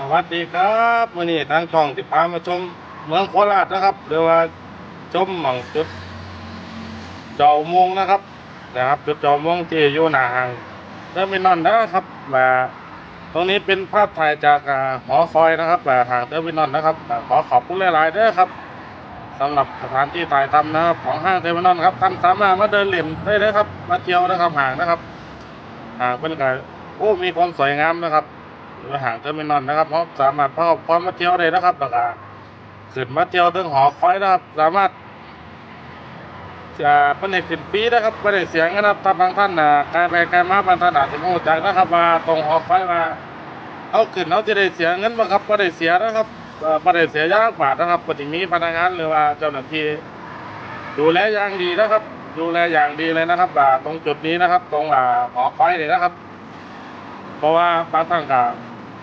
สวัสดีครับวันนี้ทางช่องติพามาชมเมืองโคราชนะครับหรือว่าชมหม่องจุดเจ้ามงนะครับนะครับจุดเจ้ามงที่อยู่หน้าห้างเทอร์มินอลนะครับและตรงนี้เป็นภาพถ่ายจากหอคอยนะครับและทางเทอร์มินอลนะครับขอขอบคุณหลายๆด้อครับสำหรับสถานที่ถ่ายทำนะครับของห้างเทอร์มินอลครับท่านสามารถมาเดินเล่นได้เลยครับ มาเที่ยวนะครับห่างนะครับห่างเป็นการโอ้มีความสวยงามนะครับ หรือห่างเทอร์มินอลนะครับเพราะสามารถพาพร้อมมาเที่ยวได้นะครับแล้วก็ขึ้นมาเที่ยวถึงหอคอยนะครับ สามารถจะเป็นให้ขึ้นฟรีนะครับไม่ได้เสียงนะครับถ้าบางท่านนะกายไปกายมาบางท่านอาจจะไม่รู้จักนะครับว่าตรงหอคอยมาเอาขึ้นเอาจะได้เสียเงินบ้างครับไม่ได้เสียนะครับเอ่อไม่ได้เสียยากบาทนะครับปฏิมีพนักงานหรือว่าเจ้าหน้าที่ดูแลอย่างดีนะครับ ดูแลอย่างดีเลยนะครับอ่าตรงจุดนี้นะครับ ตรงหอคอยเลยนะครับ เพราะว่าบางท่านก็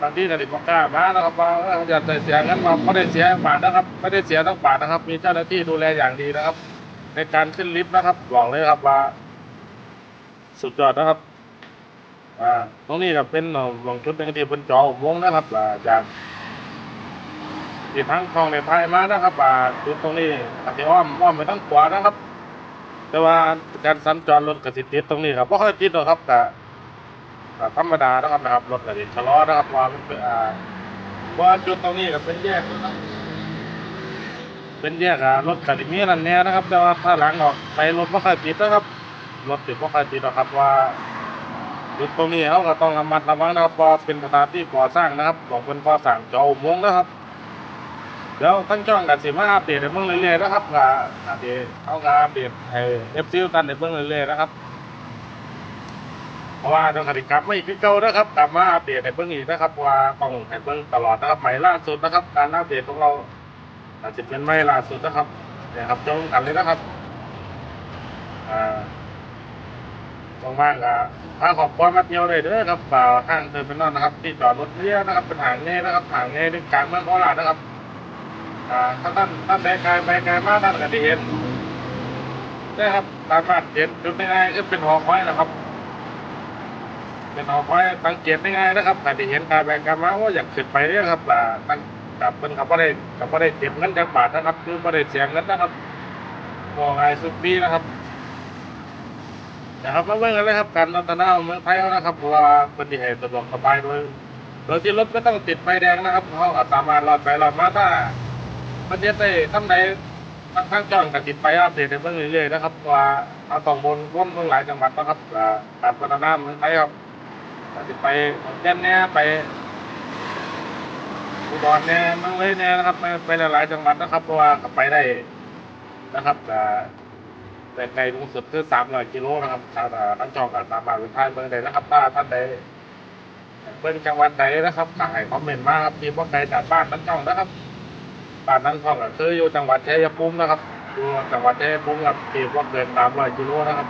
บางที่ก็ติดกล้ามานะครับว่าอออยากจเสียเงินมาไม่ได้เสียบาทนะครับไม่ได้เสียทั้งบาทนะครับ มีเจ้าหน้าที่ดูแลอย่างดีนะครับ ในการขึ้นลิฟต์นะครับบอกเลยครับว่า สุดยอดนะครับอ่าตรงนี้ก็เป็นเอ่อลงชุดหนึ่งที่เป็นจอวงนะครับอาจากที่ทั้งคลองในไทยมานะครับอ่าจุดตรงนี้อาจจะอ้อมอ้อมไปทั้งขวานะครับ แต่ว่าการสัญจรรถกระสิติดตรงนี้ครับเพราะค่อยติดหรอกครับแต่ ธรรมดานะครับนะครับรถก็จะชะลอนะครับว่ามันเป็นอ่าว่าจุดตรงนี้ก็เป็นแยกนะครับเป็นแยกอ่ารถกระดิมีนั่นแน่นะครับ แต่ว่าถ้าหลังออกไปรถไม่ค่อยติดนะครับรถติดไม่ค่อยติดหรอกครับว่าจุดตรงนี้เขาก็ต้องระมัดระวังนะครับเพราเป็นสถานที่ก่อสร้างนะครับบอกเป็นก่อสร้างจาอุโมงค์นะครับเดี๋ยวทั้งช่องกันสิมาอัปเดตให้เบิ่งเรื่อยๆนะครับก็อัปเดตเอาการอัปเดตให้เอฟซีตันให้เบิ่งเรื่อยๆนะครับ ราะว่าต้องคดีกลับไม่คือเก่านะครับกลับมาอัปเดตให้เบิ่งอีกนะครับว่าต้องให้เบิ่งตลอดนะครับใหม่ล่าสุดนะครับ การอัปเดตของเราอาจจะเป็นไม่ล่าสุดนะครับเนี่ยครับจงกันเลยนะครับอ่าตรงบ้านก็พาขอบคุณมาเที่ยวเลยเด้อครับฝ่าทางเดินไปนอนนะครับ ที่จอดรถเลี้ยนะครับเป็นหางเง่นะครับหางเง่ในกลางเมืองโคราชนะครับอ่าถ้าท่านท่านใดไกลไปไกลมากท่านก็ที่เห็นนะครับสามารถเห็นจุดง่ายๆก็เป็นหอคอยนะครับ เป็นเอาไว้สังเกตได้ง่ายนะครับแต่ที่เห็นการแบ่งกันมาว่าอยากขึ้นไปนี่ยครับอ่าตั้งกับเป็นขับว่าได้กับว่าได้เจ็บเงินจากบาทนะครับคือว่าได้เสียเงินนะครับมองไงสุดปีนะครับนะครับมาเบิ่งกันเลยครับการรัตนาเมืองไทยนะครับเพราะว่าเป็นที่ให้สะดวกสบายโดยโดยที่รถไม่ต้องติดไฟแดงนะครับเขาสามารถรอดไปรอดมาถ้าประเทศได้ทำใดทั้งทั้งจ้องกับติดไฟอัปเดตในเบื้องเรื่อยๆนะครับว่าเอาต้องบนร่วมเมืองหลายจังหวัดนะครับอ่าการพัฒนาเมืองไทยครับ อาจะไปขอนแก่นเนี่ยไปอุดรเนี่ยมืองเลยเนี่ยนะครับไปไปหลายๆจังหวัดนะครับ เพราะว่าก็ไปได้นะครับแต่แต่ไกลสูงสุดคือสามร้อยกิโลนะครับถ้าท่านจองกับสามารถเป็นท่านเมืองใดนะครับถ้าท่านใดเบิ่งจังหวัดใดนะครับก็ให้คอมเมนต์มาครับที่ว่าไกลจากบ้านท่านจองนะครับบ้านท่านจองก็คืออยู่จังหวัดชัยภูมินะครับอยู่จังหวัดชัยภูมิครับที่ว่าเกินสามร้อยกิโลนะครับ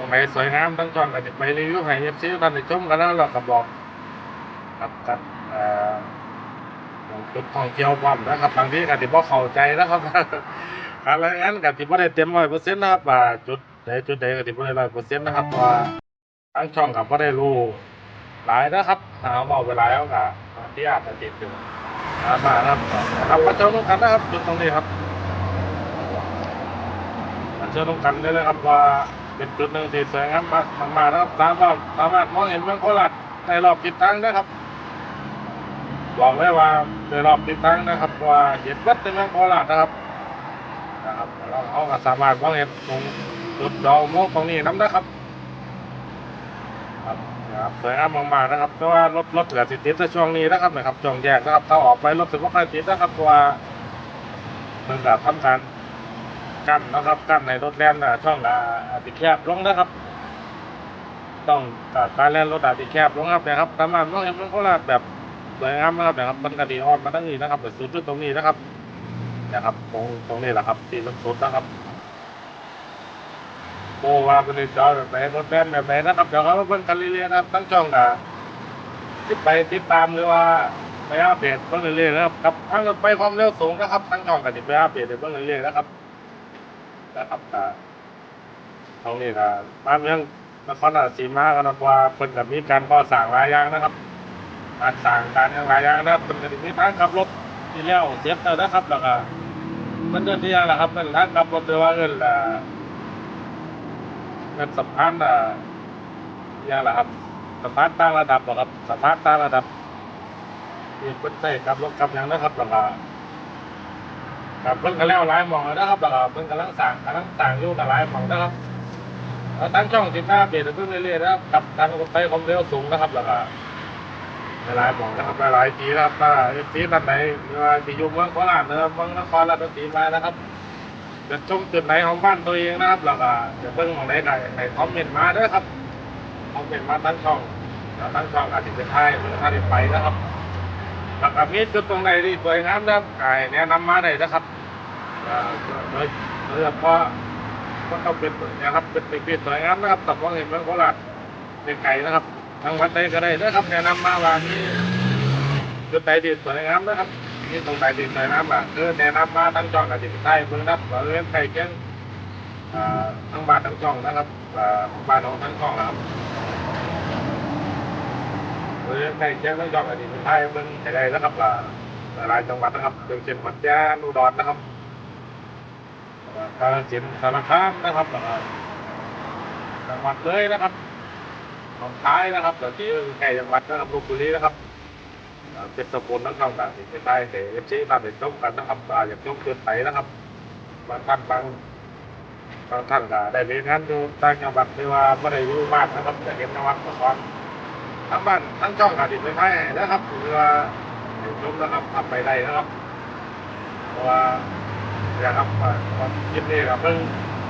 ตรงไหนสวยงามทั้งช่องก็จะไปรีวิวให้เอฟซีท่านได้ชมกันแล้วเราก็บอกครับกับเอ่อจุดท่องเที่ยวความนะครับบางทีก็ติบ่เข้าใจนะครับอะไรงั้นก็ติบ่ได้เต็มร้อยเปอร์เซ็นต์นะครับจุดใดจุดใดก็ติบ่ได้ร้อยเปอร์เซ็นต์นะครับว่าทั้งช่องก็บ่ได้รู้หลายนะครับถ้าเอาเว้าไปหลายแล้วก็ที่อาจจะติดอยู่นะครับมาครับครับมาชมกันนะครับจุดตรงนี้ครับเชื่อตรงกันได้เลยครับว่า เป็นจุดหนึ่งที่สวยงามมากมากๆนะครับสามารถสามารถมองเห็นเมืองโคราชในรอบทิศทางนะครับบอกเลยว่าในรอบทิศทางนะครับว่าเห็นวัดในเมืองโคราชนะครับนะครับเราเขาก็สามารถมองเห็นตรงจุดดาวโมกตรงนี้น้ำนะครับครับครับสวยงามมากๆนะครับเพราะว่ารถรถเหลือติดติดในช่วงนี้นะครับนะครับช่วงแยกนะครับถ้าออกไปรถถึงว่าใครติดนะครับเพราะว่าเมืองกับทำการ กั้นนะครับกั้นในรถแล่นนะช่องอาอาจจะแคบลงนะครับ ต้องตัดการแล่นรถอาจจะแคบลงครับนะครับสามารถมองเห็นมันโคราชแบบสวยงามนะครับนะครับมันกระดีออนมาตั้งนี้นะครับแบบสุดที่ตรงนี้นะครับ นะครับ ตรงตรงนี้แหละครับที่สุดนะครับโมว่าเป็นจอแบบไหนรถแล่นแบบไหนนะครับเดี๋ยวเราเพิ่งกันเรื่อยๆนะครับตั้งช่องอะติดไปติดตามหรือว่าไปอัปเดตเพิ่งเรื่อยๆนะครับกับทางรถไฟความเร็วสูงนะครับตั้งช่องกันติดไปอัปเดตเพิ่งเรื่อยๆนะครับ นะครับก็ตรงนี้ก็บ้านเมืองนครราชสีมาก็นับว่าเพิ่นกับมีการก่อสร้างหลายอย่างนะครับการสั่งการอะไรอย่างนะครับเป็นกติมีทางขับรถที่แล้วเสียบแล้วนะครับ แล้วก็มันเดินที่ยังแหละครับเป็นทางขับรถหรือว่าเงินละเงินสะพานอะยังแหละครับสะพานต่างระดับบ่ครับสะพานต่างระดับที่เป็นใส่กับรถกับอย่างนะครับแล้วก็ กับเพิ่นก็แล้วหลายหมองแล้วนะครับแล้วก็เพิ่นกำลังสั่งกำลังสั่งอยู่กับหลายหมองนะครับแล้วตั้งช่องสิบห้าเปลี่ยนขึ้นเรื่อยๆนะครับกับทางรถไฟความเร็วสูงนะครับแล้วก็หลายๆบอกนะครับหลายทีนะครับถ้าทีท่านไหนหรือว่าที่อยู่เมืองโคราชนะครับเมืองนครราชสีมานะครับจะชมจุดไหนของบ้านตัวเองนะครับแล้วก็จะเบิ่งของไหนได้ให้คอมเมนต์มาด้วยครับคอมเมนต์มาตั้งช่องตั้งช่องอาจจะเป็นไทยหรือถ้าได้ไปนะครับ แล้วก็มีจุดตรงไหนที่สวยงามนะครับก็ให้แนะนำมาได้นะครับอ่าโดยโดยเฉพาะก็ต้องเป็นนะครับเป็นเป็นเป็นสวยงามนะครับตับมองเห็นเมืองโคราชเป็นไก่นะครับ ทางวัดใดก็ได้นะครับแนะนำมาว่ามีจุดใดที่สวยงามนะครับมีตรงไหนที่สวยงามอะคือแนะนำมาทั้งจองกับจิตใต้เมืองนับว่าเรื่อไก่เกี้ยงอ่าทั้งบ้านทั้งจ่องนะครับอ่าบ้านของทั้งจ่องนะครับ เรื่องไก่เกี้ยงทั้งจ่องกับจิตใต้เมืองไได้นะครับหลายจังหวัดนะครับอย่างเช่นมัดยาอุดรนะครับกาฬสินสารคามนะครับจังหวัดเลยนะครับหนองคายนะครับแล้วที่ใกล้จังหวัดนะครับลพบุรีนะครับเป็นสกุลนักท่องต่างถิ่นใต้แต่เอฟซีมาเป็นต้องกันนะครับอาอยากยกเกินไปนะครับบางท่านบางบางท่านก็ได้เรียนงานอยู่ต่างจังหวัดที่ว่าไม่ได้อยู่บ้านนะครับแต่เห็นจังหวัดมาก่อน ทั้งบ้านทั้งช่องกาดินไปไทยนะครับหรือว่อยู่ชมนะครับทำไปได้นะครับเพราะว่าเนี่ยครับอ่าความคิดนี่ครับเพิ่ง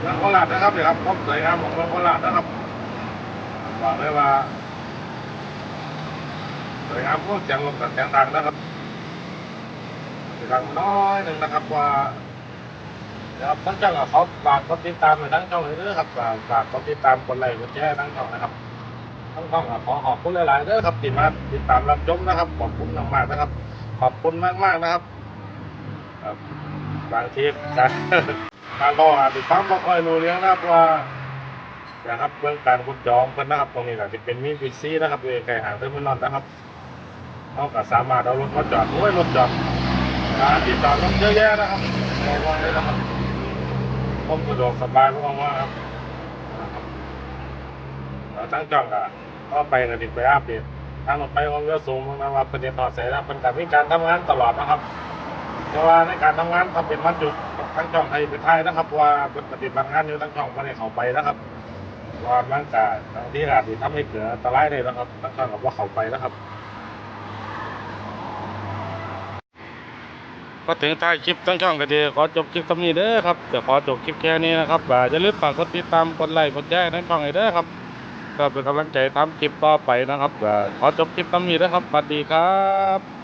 เมืองโคราชนะครับเนี่ยครับความสวยงามของเมืองโคราชนะครับบอกเลยว่าสวยงามพวกเสียงลมกับเสียงดังนะครับเสียงดังน้อยหนึ่งนะครับว่าเดี๋ยวครับทั้งช่องกับเขาฝากกดติดตามในทั้งช่องเลยด้วยครับฝากกดติดตามกดไลค์กดแชร์ทั้งช่องนะครับ ทั้งช่องขอขอบคุณหลายๆเด้อครับที่มาติดตามรับชมนะครับ ขอบคุณมากๆนะครับ ขอบคุณมากๆนะครับบางทีการการรออาจจะฟังไม่ค่อยรู้เรื่องนะครับว่านะครับเบื้องการขุดจองเพิ่นนะครับ ตรงนี้อาจจะเป็นมีพิซีนะครับอยู่ใกล้หางเทอร์มินอลนะครับเขาก็สามารถเอารถมาจอดโอ้ยรถจอดการที่จอดรถเยอะแยะนะครับมองว่าเลยนะครับผมสะดวกสบายมากๆครับนะครับ เราตั้งจองอะก็ไปกันดิไปอัปเดตทางรถไฟความเร็วสูงนะว่าเป็นเดทอเสร็จแล้วเป็นการมีการทำงานตลอดนะครับเพราะว่าในการทำงานเขาเป็นวันหยุดทั้งช่องไทยเป็นไทยนะครับเพราะว่าปฏิบัติงานอยู่ทั้งช่องไม่ได้เขาไปนะครับเพราะว่ามันจะบางที่อาจจะทำให้เกิดอันตรายเลยนะครับทั้งช่องกับว่าเขาไปนะครับก็ถึงท้ายคลิปทั้งช่องก็ดีขอจบคลิปตรงนี้เด้อครับเดี๋ยวขอจบคลิปแค่นี้นะครับอ่าอย่าลืมฝากกดติดตามกดไลค์กดแชร์ทั้งช่องให้เด้อครับ ก็เป็นกำลังใจทำคลิปต่อไปนะครับขอจบคลิปตรงนี้นะครับสวัสดีครับ